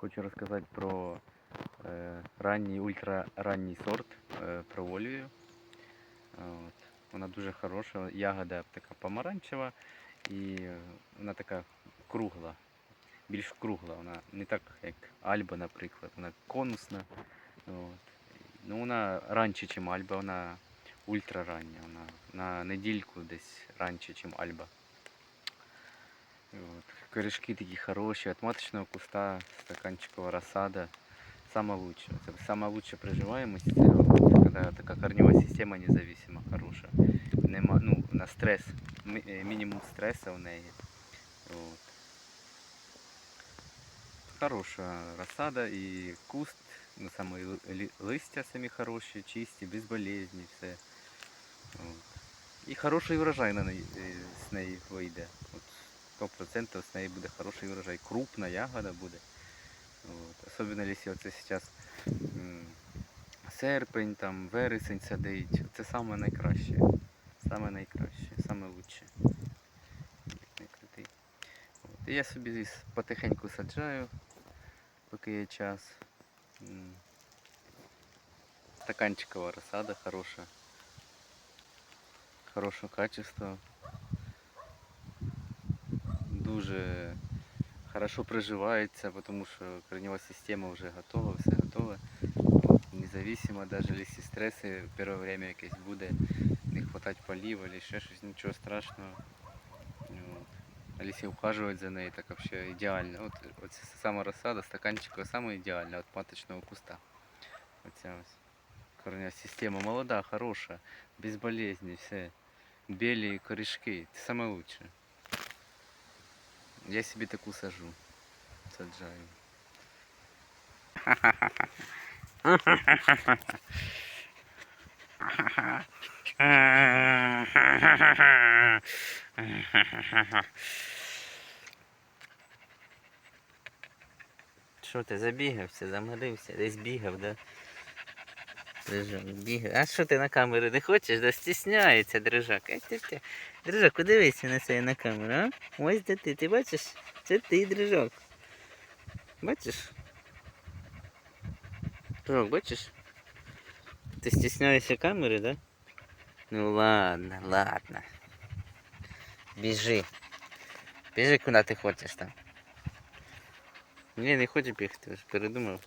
хочу розказати про е, ранній, ультраранній сорт е, проволію. От. Вона дуже хороша, ягода така помаранчева і е, вона така кругла, більш кругла. Вона не так, як Альба, наприклад, вона конусна. От. Ну, вона раніше, ніж Альба, вона ультрарання. Вона на недільку десь раніше, ніж Альба. Вот. Корешки такі хороші, от маточного куста, стаканчикова розсада. Саме лучше. Це саме лучше приживаємость, це от, коли така корнева система независима, хороша. Нема, ну, на стрес, мі- е, мінімум стресу в неї. От. Хороша розсада і куст, ну саме і ли- лі- листя самі хороші, чисті, безболезні, все. От. І хороший урожай на неї, е, з неї вийде. От 100% з неї буде хороший урожай. Крупна ягода буде. От. Особливо, якщо це зараз серпень, там, вересень садить. Це саме найкраще. Саме найкраще, саме лучше. От. І я собі потихеньку саджаю, поки є час. Стаканчикова розсада хороша. Хорошого качества. Дуже хорошо приживається, тому що корнева система вже готова, все готове. Независимо, навіть якщо стреси перше время якесь буде, не хватать полів або ще щось, нічого страшного. От. А якщо ухажувати за нею, так взагалі ідеально. От, оця сама розсада, стаканчика саме ідеальна від маточного куста. Оця ось. Корнева система молода, хороша, безболезні, все. Білі корешки. Це саме лучше. Я собі таку сажу. Саджаю. Що ти забігався, замирився, десь бігав, да? Дрижак, бігав. А що ти на камеру не хочеш? Да стісняється дрижак. Дрижак, подивися на себе на камеру, а? Ось де ти, ти бачиш? Це ти, дрижак. Бачиш? Дрижак, бачиш? Ти стісняєшся камери, да? Ну ладно, ладно. Біжи. Біжи куди ти хочеш там. Ні, не хочу бігти, вже передумав.